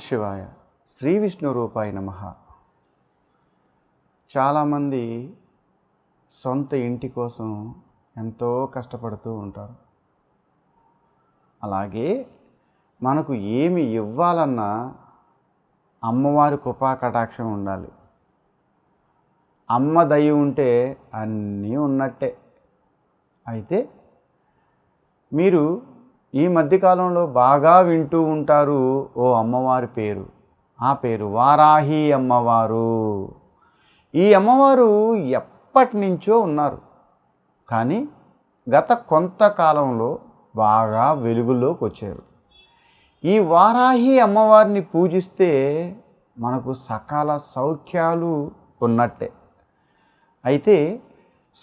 శివాయ శ్రీ విష్ణు రూపాయ నమ. చాలామంది సొంత ఇంటి కోసం ఎంతో కష్టపడుతూ ఉంటారు. అలాగే మనకు ఏమి ఇవ్వాలన్నా అమ్మవారి కృపా కటాక్షం ఉండాలి. అమ్మ దయ ఉంటే అన్నీ ఉన్నట్టే. అయితే మీరు ఈ మధ్యకాలంలో బాగా వింటూ ఉంటారు ఓ అమ్మవారి పేరు. ఆ పేరు వారాహి అమ్మవారు. ఈ అమ్మవారు ఎప్పటి నుంచో ఉన్నారు. కానీ గత కొంతకాలంలో బాగా వెలుగులోకి వచ్చారు. ఈ వారాహి అమ్మవారిని పూజిస్తే మనకు సకాల సౌఖ్యాలు ఉన్నట్టే. అయితే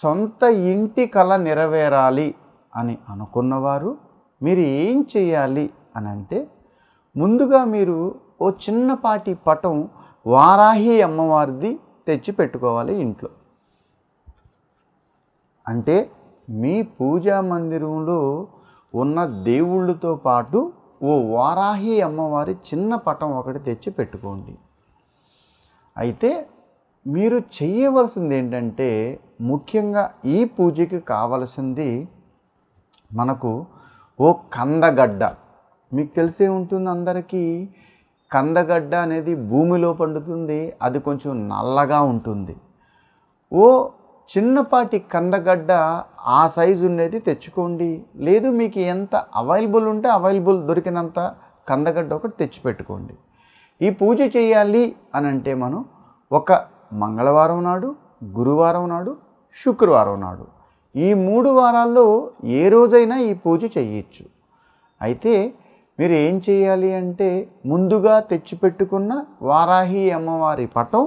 సొంత ఇంటి కళ నెరవేరాలి అని అనుకున్నవారు మీరు ఏం చేయాలి అని అంటే ముందుగా మీరు ఓ చిన్నపాటి పటం వారాహి అమ్మవారిది తెచ్చి పెట్టుకోవాలి ఇంట్లో. అంటే మీ పూజా మందిరంలో ఉన్న దేవుళ్ళతో పాటు ఓ వారాహి అమ్మవారి చిన్న పటం ఒకటి తెచ్చి పెట్టుకోండి. అయితే మీరు చేయవలసింది ఏంటంటే ముఖ్యంగా ఈ పూజకి కావలసింది మనకు ఓ కందగడ్డ. మీకు తెలిసే ఉంటుంది అందరికీ కందగడ్డ అనేది భూమిలో పండుతుంది అది కొంచెం నల్లగా ఉంటుంది. ఓ చిన్నపాటి కందగడ్డ ఆ సైజు ఉండేది తెచ్చుకోండి. లేదు మీకు ఎంత అవైలబుల్ ఉంటే అవైలబుల్ దొరికినంత కందగడ్డ ఒకటి తెచ్చిపెట్టుకోండి ఈ పూజ చేయాలి అని అంటే మనం ఒక మంగళవారం నాడు గురువారం నాడు శుక్రవారం నాడు ఈ మూడు వారాల్లో ఏ రోజైనా ఈ పూజ చేయొచ్చు అయితే మీరు ఏం చేయాలి అంటే ముందుగా తెచ్చిపెట్టుకున్న వారాహి అమ్మవారి పటం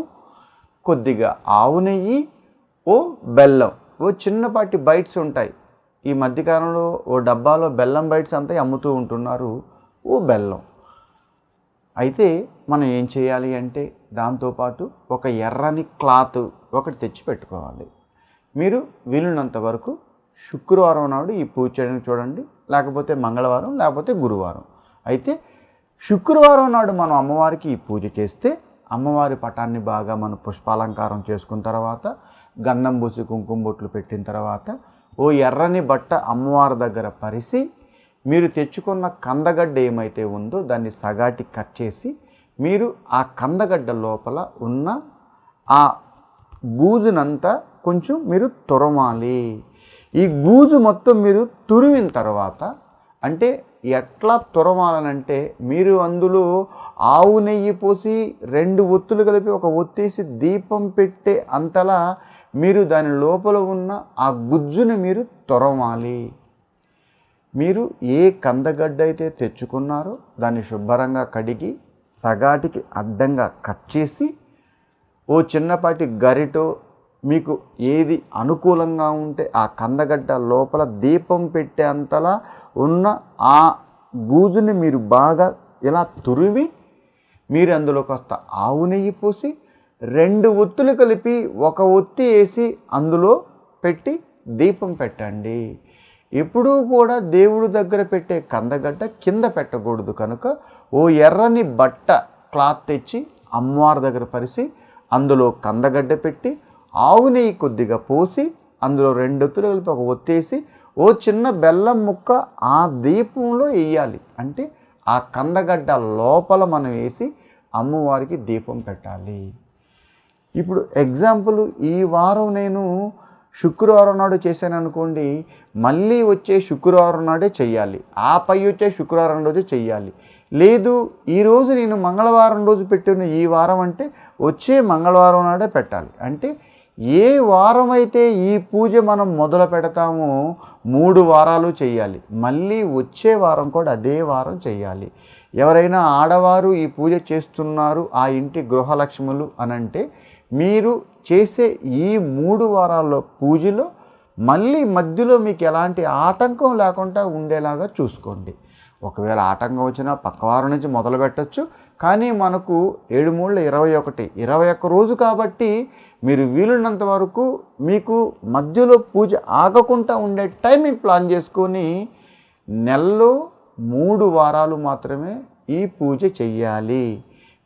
కొద్దిగా ఆవు నెయ్యి ఓ బెల్లం ఓ చిన్నపాటి బైట్స్ ఉంటాయి. ఈ మధ్యకాలంలో ఓ డబ్బాలో బెల్లం బైట్స్ అంతా అమ్ముతూ ఉంటున్నారు ఓ బెల్లం. అయితే మనం ఏం చేయాలి అంటే దాంతోపాటు ఒక ఎర్రని క్లాత్ ఒకటి తెచ్చి పెట్టుకోవాలి మీరు వీలున్నంత వరకు శుక్రవారం నాడు ఈ పూజ చేయడం చూడండి. లేకపోతే మంగళవారం లేకపోతే గురువారం. అయితే శుక్రవారం నాడు మనం అమ్మవారికి ఈ పూజ చేస్తే అమ్మవారి పటాన్ని బాగా మనం పుష్పాలంకారం చేసుకున్న తర్వాత గంధం పూసి కుంకుమ బొట్లు పెట్టిన తర్వాత ఓ ఎర్రని బట్ట అమ్మవారి దగ్గర పరిసి మీరు తెచ్చుకున్న కందగడ్డ ఏమైతే ఉందో దాన్ని సగాటి కట్ చేసి మీరు ఆ కందగడ్డ లోపల ఉన్న ఆ గూజునంతా కొంచెం మీరు తురమాలి. ఈ గూజు మొత్తం మీరు తురిమిన తర్వాత అంటే ఎట్లా తురమాలనంటే మీరు అందులో ఆవు నెయ్యి పోసి రెండు ఒత్తులు కలిపి ఒక ఒత్తేసి దీపం పెట్టే అంతలా మీరు దాని లోపల ఉన్న ఆ గుజ్జుని మీరు తురమాలి. మీరు ఏ కందగడ్డ అయితే తెచ్చుకున్నారో దాన్ని శుభ్రంగా కడిగి సగాటికి అడ్డంగా కట్ చేసి ఓ చిన్నపాటి గరిటో మీకు ఏది అనుకూలంగా ఉంటే ఆ కందగడ్డ లోపల దీపం పెట్టే అంతలా ఉన్న ఆ గూజుని మీరు బాగా ఇలా తురివి మీరు అందులో కాస్త ఆవు నెయ్యి పోసి రెండు ఒత్తులు కలిపి ఒక ఒత్తి వేసి అందులో పెట్టి దీపం పెట్టండి. ఎప్పుడూ కూడా దేవుడి దగ్గర పెట్టే కందగడ్డ కింద పెట్టకూడదు కనుక ఓ ఎర్రని బట్ట క్లాత్ తెచ్చి అమ్మవారి దగ్గర పరిసి అందులో కందగడ్డ పెట్టి ఆవు నెయ్యి కొద్దిగా పోసి అందులో రెండు ఒత్తులు కలిపి ఒక ఒత్తేసి ఓ చిన్న బెల్లం ముక్క ఆ దీపంలో వేయాలి అంటే ఆ కందగడ్డ లోపల మనం వేసి అమ్మవారికి దీపం పెట్టాలి. ఇప్పుడు ఎగ్జాంపుల్ ఈ వారం నేను శుక్రవారం నాడు చేశాను అనుకోండి మళ్ళీ వచ్చే శుక్రవారం నాడే చెయ్యాలి. ఆ పై వచ్చే శుక్రవారం రోజు చెయ్యాలి. లేదు ఈరోజు నేను మంగళవారం రోజు పెట్టిన ఈ వారం అంటే వచ్చే మంగళవారం నాడే పెట్టాలి. అంటే ఏ వారం అయితే ఈ పూజ మనం మొదలు పెడతామో మూడు వారాలు చేయాలి. మళ్ళీ వచ్చే వారం కూడా అదే వారం చేయాలి. ఎవరైనా ఆడవారు ఈ పూజ చేస్తున్నారు ఆ ఇంటి గృహలక్ష్ములు అనంటే మీరు చేసే ఈ మూడు వారాల్లో పూజలో మళ్ళీ మధ్యలో మీకు ఎలాంటి ఆటంకం లేకుండా ఉండేలాగా చూసుకోండి. ఒకవేళ ఆటంకం వచ్చినా పక్కవారం నుంచి మొదలు పెట్టచ్చు. కానీ మనకు ఏడు మూడుల ఇరవై ఒకటి ఇరవై ఒక్క రోజు కాబట్టి మీరు వీలున్నంత వరకు మీకు మధ్యలో పూజ ఆగకుండా ఉండే టైమింగ్ ప్లాన్ చేసుకొని నెలలో మూడు వారాలు మాత్రమే ఈ పూజ చెయ్యాలి.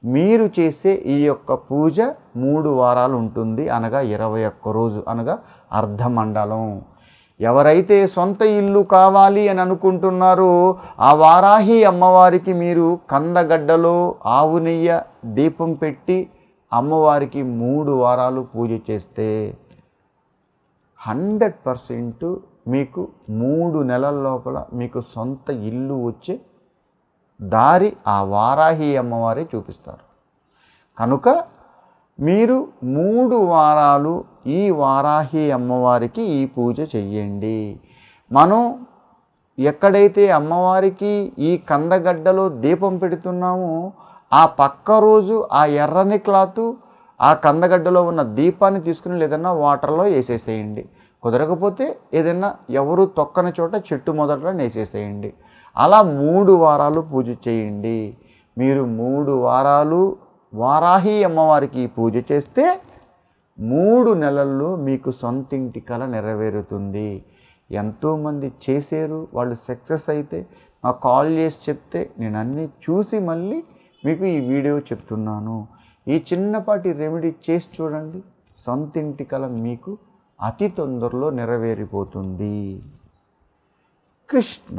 మీరు చేసే ఈ యొక్క పూజ మూడు వారాలు ఉంటుంది అనగా ఇరవై ఒక్క రోజు అనగా అర్ధమండలం. ఎవరైతే సొంత ఇల్లు కావాలి అని అనుకుంటున్నారో ఆ వారాహి అమ్మవారికి మీరు కందగడ్డలో ఆవు నెయ్య దీపం పెట్టి అమ్మవారికి మూడు వారాలు పూజ చేస్తే హండ్రెడ్ పర్సెంట్ మీకు మూడు నెలల లోపల మీకు సొంత ఇల్లు వచ్చే దారి ఆ వారాహి అమ్మవారే చూపిస్తారు. కనుక మీరు మూడు వారాలు ఈ వారాహి అమ్మవారికి ఈ పూజ చెయ్యండి. మనం ఎక్కడైతే అమ్మవారికి ఈ కందగడ్డలో దీపం పెడుతున్నామో ఆ పక్క రోజు ఆ ఎర్రని క్లాత్ ఆ కందగడ్డలో ఉన్న దీపాన్ని తీసుకుని లేదన్నా వాటర్లో వేసేసేయండి. కుదరకపోతే ఏదైనా ఎవరు తొక్కని చోట చెట్టు మొదట వేసేసేయండి. అలా మూడు వారాలు పూజ చేయండి మీరు మూడు వారాలు వారాహి అమ్మవారికి పూజ చేస్తే మూడు నెలల్లో మీకు సొంత ఇంటి కల నెరవేరుతుంది. ఎంతోమంది చేశారు వాళ్ళు సక్సెస్ అయితే నాకు కాల్ చేసి చెప్తే నేను అన్నీ చూసి మళ్ళీ మీకు ఈ వీడియో చెప్తున్నాను. ఈ చిన్నపాటి రెమెడీ చేసి చూడండి. సొంత ఇంటి కల మీకు అతి తొందరలో నెరవేరిపోతుంది. కృష్ణ